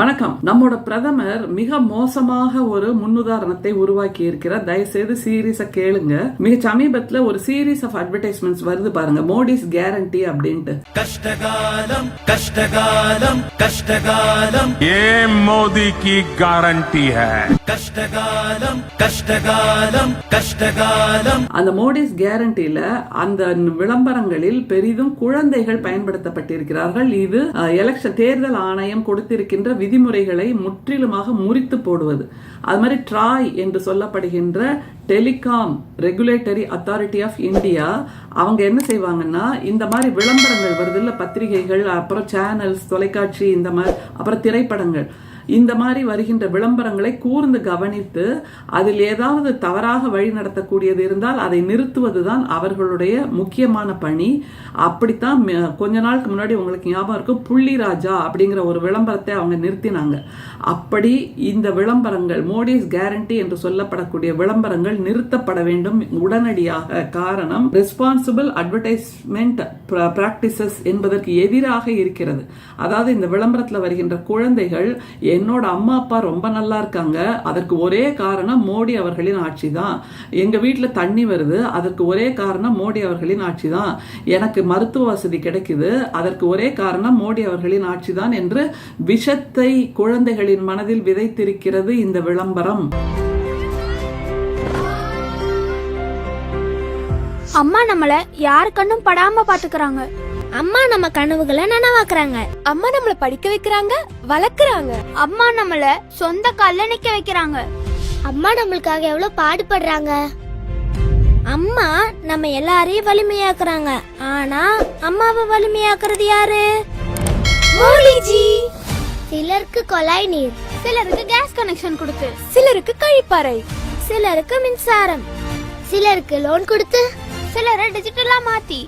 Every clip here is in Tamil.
வணக்கம். நம்மோட பிரதமர் மிக மோசமாக ஒரு முன்னுதாரணத்தை உருவாக்கி இருக்கிறார். தயவுசெய்து சீரீஸ கேளுங்க. மிக சமீபத்துல ஒரு சீரீஸ் ஆஃப் அட்வர்டைஸ்மெண்ட்ஸ் வருது பாருங்க. மோடிஸ் கேரண்டி அப்படின்ட்டு. கஷ்டகாலம் கஷ்டகாலம் கஷ்டகாலம். ஏ மோடி கி கேரண்டி ஹை? கஷ்டகாலம் கஷ்டகாலம் கஷ்டகாலம். அந்த மோடிஸ் கேரண்டில அந்த விளம்பரங்களில் பெரிதும் குழந்தைகள் பயன்படுத்தப்பட்டிருக்கிறார்கள். இது எலெக்ஷன் தேர்தல் ஆணையம் கொடுத்திருக்கின்ற விதிமுறைகளை முற்றிலுமாக முறித்து போடுவது. அது மாதிரி ட்ராய் என்று சொல்லப்படுகின்ற telecom regulatory authority of India அவங்க என்ன செய்வாங்கன்னா இந்த மாதிரி விளம்பரங்கள் வருது இல்லை பத்திரிகைகள் அப்புறம் சேனல்ஸ் தொலைக்காட்சி இந்த மாதிரி அப்புறம் திரைப்படங்கள். இந்த மாதிரி வருகின்ற விளம்பரங்களை கூர்ந்து கவனித்து அதில் ஏதாவது தவறாக வழி நடத்தக்கூடியது இருந்தால் அதை நிறுத்துவதுதான் அவர்களுடைய முக்கியமான பணி. அப்படித்தான் கொஞ்ச நாளுக்கு முன்னாடி உங்களுக்கு ஞாபகம் இருக்கும் புள்ளி ராஜா அப்படிங்கிற ஒரு விளம்பரத்தை அவங்க நிறுத்தினாங்க. அப்படி இந்த விளம்பரங்கள் மோடிஸ் கேரண்டி என்று சொல்லப்படக்கூடிய விளம்பரங்கள் நிறுத்தப்பட வேண்டும் உடனடியாக. காரணம் ரெஸ்பான்சிபிள் அட்வர்டைஸ்மெண்ட் ப்ராக்டிசஸ் என்பதற்கு எதிராக இருக்கிறது. அதாவது இந்த விளம்பரத்தில் வருகின்ற குழந்தைகள் என்னோட அம்மா அப்பா ரொம்ப நல்லா இருக்காங்க. அதற்கு ஒரே காரணம் மோடி அவர்களின் ஆட்சி தான். எங்கள் வீட்டில் தண்ணி வருது. அதற்கு ஒரே காரணம் மோடி அவர்களின் ஆட்சி தான். எனக்கு மருத்துவ வசதி கிடைக்குது. அதற்கு ஒரே காரணம் மோடி அவர்களின் ஆட்சி தான் என்று விஷத்தை குழந்தைகளின் மனதில் விதைத்திருக்கிறது இந்த விளம்பரம். அம்மா நம்மள யார் கண்ணும் படாம பாத்துக்கறாங்க. அம்மா நம்ம கனவுகளை நனவாக்குறாங்க. அம்மா நம்மள படிக்க வைக்கிறாங்க வளர்க்கறாங்க. அம்மா நம்மள சொந்த கால்ல நிக்க வைக்கிறாங்க. அம்மா நம்மளுக்காக எவ்வளவு பாடுபடுறாங்க. அம்மா நம்ம எல்லாரையும் வலிமையாக்குறாங்க. ஆனா அம்மாவை வலிமையாக்குறது யாரு? மோடிஜி சிலருக்கு கொலாய் நீர் சிலருக்கு கேஸ் கனெக்ஷன் கொடுத்து சிலருக்கு கழிப்பறை சிலருக்கு மின்சாரம் சிலருக்கு லோன் கொடுத்து சிலரை டிஜிட்டலா மாத்தி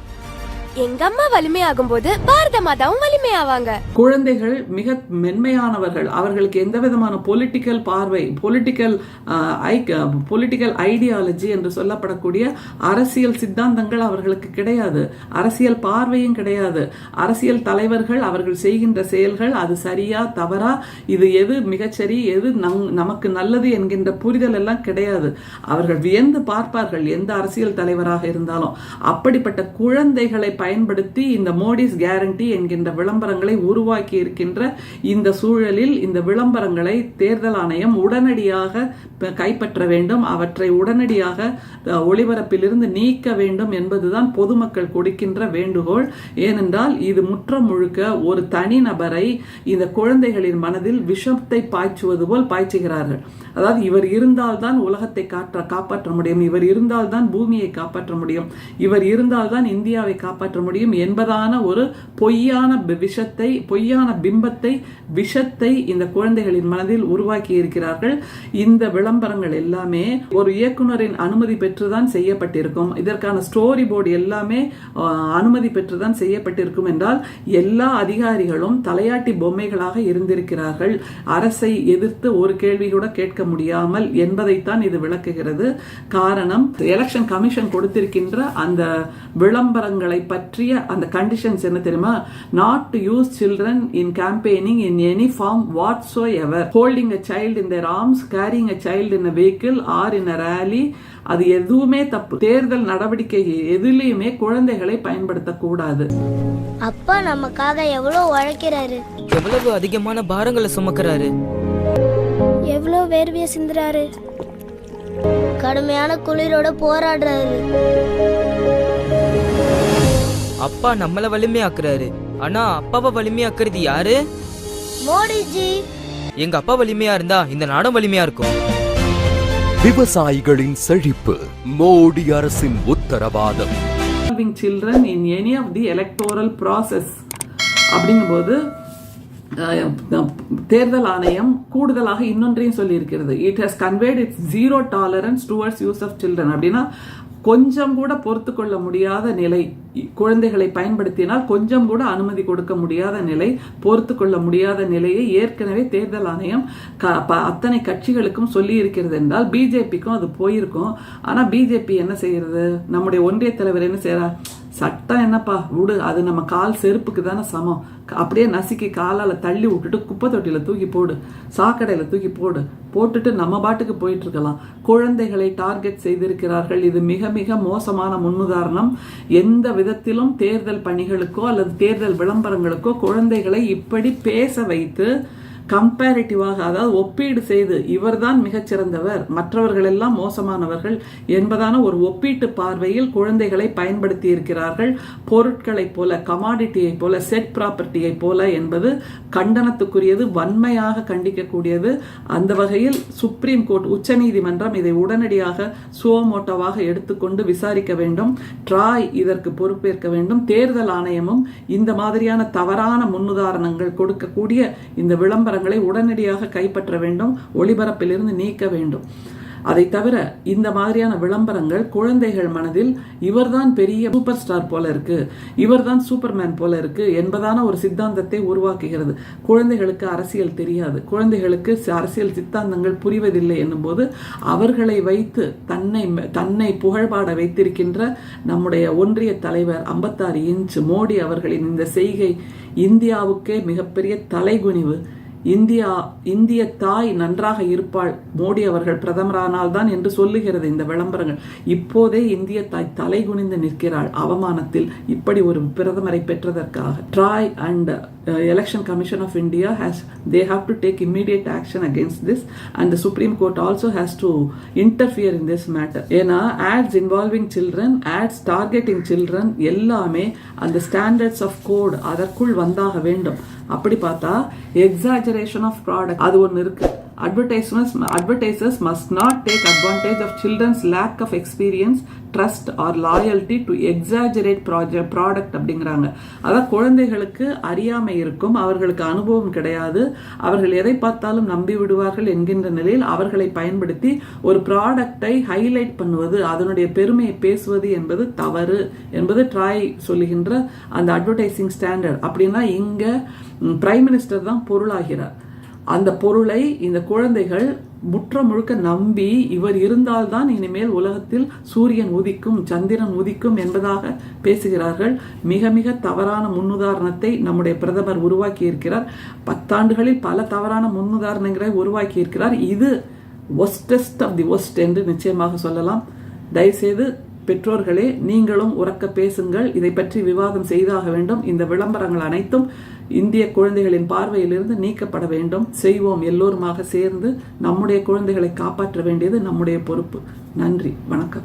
எங்க அம்மா வலிமையாகும் போது பாரத மாதாவும் வலிமையாவாங்க. குழந்தைகள் மிக மென்மையானவர்கள். அவர்களுக்கு எந்த விதமான பொலிட்டிக்கல் பார்வை பொலிட்டிக்கல் பொலிட்டிக்கல் ஐடியாலஜி என்று சொல்லப்படக்கூடிய அரசியல் சித்தாந்தங்கள் அவர்களுக்கு கிடையாது. அரசியல் பார்வையும் கிடையாது. அரசியல் தலைவர்கள் அவர்கள் செய்கின்ற செயல்கள் அது சரியா தவறா இது எது மிகச்சரி எது நம் நமக்கு நல்லது என்கின்ற புரிதல் எல்லாம் கிடையாது. அவர்கள் வியந்து பார்ப்பார்கள் எந்த அரசியல் தலைவராக இருந்தாலும். அப்படிப்பட்ட குழந்தைகளை பயன்படுத்தி இந்த மோடிஸ் கேரண்டி என்கின்ற விளம்பரங்களை உருவாக்கி இருக்கின்ற இந்த சூழலில் இந்த விளம்பரங்களை தேர்தல் ஆணையம் உடனடியாக கைப்பற்ற வேண்டும். அவற்றை உடனடியாக ஒளிபரப்பிலிருந்து நீக்க வேண்டும் என்பதுதான் பொதுமக்கள் கொடுக்கின்ற வேண்டுகோள். ஏனென்றால் இது முற்றம் முழுக்க ஒரு தனிநபரை இந்த குழந்தைகளின் மனதில் விஷத்தை பாய்ச்சுவது போல் பாய்ச்சுகிறார்கள். அதாவது இவர் இருந்தால்தான் உலகத்தை காற்ற காப்பாற்ற முடியும். இவர் இருந்தால்தான் பூமியை காப்பாற்ற முடியும். இவர் இருந்தால்தான் இந்தியாவை காப்பாற்ற காப்பாற்ற முடியும் என்பதான ஒரு பொய்யான விஷத்தை பொய்யான பிம்பத்தை விஷத்தை இந்த குழந்தைகளின் மனதில் உருவாக்கி இருக்கிறார்கள். இந்த விளம்பரங்கள் எல்லாமே ஒரு இயக்குனரின் அனுமதி பெற்றுதான் செய்யப்பட்டிருக்கும். இதற்கான ஸ்டோரி போர்டு எல்லாமே அனுமதி பெற்றுதான் செய்யப்பட்டிருக்கும் என்றால் எல்லா அதிகாரிகளும் தலையாட்டி பொம்மைகளாக இருந்திருக்கிறார்கள். அரசை எதிர்த்து ஒரு கேள்வி கூட கேட்க முடியாமல் என்பதைத்தான் இது விளக்குகிறது. காரணம் எலெக்ஷன் கமிஷன் கொடுத்திருக்கின்ற அந்த விளம்பரங்களை பற்றி பற்றிய அந்த கண்டிஷன்ஸ் என்ன தெரியுமா? Not to use children in campaigning in any form whatsoever holding a child in their arms carrying a child in a vehicle or in a rally அது எதுவுமே தப்பு. தேர்தல் நடவடிக்கை எதுலேயுமே குழந்தைகளை பயன்படுத்தக்கூடாது. அப்பா நமக்காக எவ்வளவு உழைக்கிறாரு? எவ்வளவு அதிகமான பாரங்களை சுமக்கிறாரு? எவ்வளவு வேர்வைய சிந்துறாரு? கடுமையான குளிரோட போராடுறாரு. அப்பா நம்மள வலிமையாக்குறாரு. ஆனா அப்பாவை வலிமையாக்குறது யாரு? மோடிஜி. எங்க அப்பா வலிமையா இருந்தா இந்த நாடும் வலிமையா இருக்கும். விவசாயிகளின் செழிப்பு மோடி அரசின் உத்தரவாதம். Involving children in any of the electoral process அப்படிங்கும்போது தேர்தல் ஆணையம் கூடுதலாக இன்னொன்றையும் சொல்லியிருக்கிறது. It has conveyed its zero tolerance towards use of children அப்படின்னா கொஞ்சம் கூட பொறுத்து கொள்ள முடியாத நிலை. குழந்தைகளை பயன்படுத்தினால் கொஞ்சம் கூட அனுமதி கொடுக்க முடியாத நிலை பொறுத்து கொள்ள முடியாத நிலையை ஏற்கனவே தேர்தல் ஆணையம் க- ப- அத்தனை கட்சிகளுக்கும் சொல்லி இருக்கிறது என்றால் பிஜேபிக்கும் அது போயிருக்கும். ஆனால் பிஜேபி என்ன செய்யறது? நம்முடைய ஒன்றிய தலைவர் என்ன செய்யறார்? சட்டம் என்னப்பா? விடு. அது நம்ம கால் செருப்புக்கு தானே சமம். அப்படியே நசுக்கி காலால் தள்ளி விட்டுட்டு குப்பை தொட்டியில் தூக்கி போடு. சாக்கடையில் தூக்கி போடு. போட்டுட்டு நம்ம பாட்டுக்கு போயிட்டு இருக்கலாம் குழந்தைகளை டார்கெட் செய்திருக்கிறார்கள். இது மிக மிக மோசமான முன்னுதாரணம். எந்த விதத்திலும் தேர்தல் பணிகளுக்கோ அல்லது தேர்தல் விளம்பரங்களுக்கோ குழந்தைகளை இப்படி பேச வைத்து கம்பேரிட்டிவாக அதாவது ஒப்பீடு செய்து இவர்தான் மிகச்சிறந்தவர் மற்றவர்கள் எல்லாம் மோசமானவர்கள் என்பதான ஒரு ஒப்பீட்டு பார்வையில் குழந்தைகளை பயன்படுத்தி இருக்கிறார்கள் பொருட்களைப் போல கமாடிட்டியை போல செட் ப்ராப்பர்ட்டியை போல என்பது கண்டனத்துக்குரியது வன்மையாக கண்டிக்கக்கூடியது. அந்த வகையில் சுப்ரீம் கோர்ட் உச்சநீதிமன்றம் இதை உடனடியாக சுவமோட்டோவாக எடுத்துக்கொண்டு விசாரிக்க வேண்டும். ட்ராய் இதற்கு பொறுப்பேற்க வேண்டும். தேர்தல் ஆணையமும் இந்த மாதிரியான தவறான முன்னுதாரணங்கள் கொடுக்கக்கூடிய இந்த விளம்பரங்களை உடனடியாக கைப்பற்ற வேண்டும் ஒளிபரப்பிலிருந்து நீக்க வேண்டும். அதை தவிர இந்த மாதிரியான விளம்பரங்கள் குழந்தைகள் மனதில் இவர்தான் பெரிய சூப்பர் ஸ்டார் போல இருக்கு இவர்தான் சூப்பர்மேன் போல இருக்கு என்பதான ஒரு சித்தாந்தத்தை உருவாக்குகிறது. குழந்தைகளுக்கு அரசியல் தெரியாது. குழந்தைகளுக்கு அரசியல் சித்தாந்தங்கள் புரிவதில்லை என்னும்போது அவர்களை வைத்து தன்னை தன்னை புகழ்பாட வைத்திருக்கின்ற நம்முடைய ஒன்றிய தலைவர் ஐம்பத்தாறு இன்ச் மோடி அவர்களின் இந்த செய்கை இந்தியாவுக்கே மிகப்பெரிய தலைகுனிவு. இந்தியா இந்திய தாய் நன்றாக இருப்பாள். மோடி அவர்கள் பிரதமரானால் தான் என்று சொல்லுகிறது இந்த விளம்பரங்கள். இப்போதே இந்திய தாய் தலை குனிந்து நிற்கிறாள். அவமானத்தில் இப்படி ஒரு பிரதமரை பெற்றதற்காக. TRAI and election commission of India has they have to take immediate action against this and supreme court also has to interfere in this matter ஏன்னா ads involving children ads targeting children எல்லாமே அந்த ஸ்டாண்டர்ட்ஸ் ஆஃப் கோட் அதற்குள் வந்தாக வேண்டும். அப்படி பார்த்தா எக்ஸாஜரேஷன் ஆஃப் ப்ராடக்ட் அது ஒன்று இருக்கு. Advertisements advertisers must not take advantage of children's lack of experience trust or loyalty to exaggerate project product அப்படிங்கிறாங்க. அதான் குழந்தைகளுக்கு அறியாமை இருக்கும். அவர்களுக்கு அனுபவம் கிடையாது. அவர்கள் எதை பார்த்தாலும் நம்பி விடுவார்கள் என்கின்ற நிலையில் அவர்களை பயன்படுத்தி ஒரு ப்ராடக்டை ஹைலைட் பண்ணுவது அதனுடைய பெருமையை பேசுவது என்பது தவறு என்பது ட்ராய் சொல்லுகின்ற அந்த அட்வர்டைசிங் ஸ்டாண்டர்ட் அப்படின்னா இங்கே பிரைம் மினிஸ்டர் தான் பொருளாகிறார். அந்த பொருளை இந்த குழந்தைகள் முற்ற முழுக்க நம்பி இவர் இருந்தால்தான் இனிமேல் உலகத்தில் சூரியன் உதிக்கும் சந்திரன் உதிக்கும் என்பதாக பேசுகிறார்கள். மிக மிக தவறான முன்னுதாரணத்தை நம்முடைய பிரதமர் உருவாக்கி இருக்கிறார் பத்தாண்டுகளில் பல தவறான முன்னுதாரணங்களை உருவாக்கி இருக்கிறார் இது ஒஸ்டஸ்ட் ஆஃப் தி ஒஸ்ட் என்று நிச்சயமாக சொல்லலாம். தயவுசெய்து பெற்றோர்களே நீங்களும் உறக்க பேசுங்கள். இதை பற்றி விவாதம் செய்தாக வேண்டும். இந்த விளம்பரங்கள் அனைத்தும் இந்திய குழந்தைகளின் பார்வையிலிருந்து நீக்கப்பட வேண்டும். செய்வோம் எல்லோருமாக சேர்ந்து நம்முடைய குழந்தைகளை காப்பாற்ற வேண்டியது நம்முடைய பொறுப்பு. நன்றி. வணக்கம்.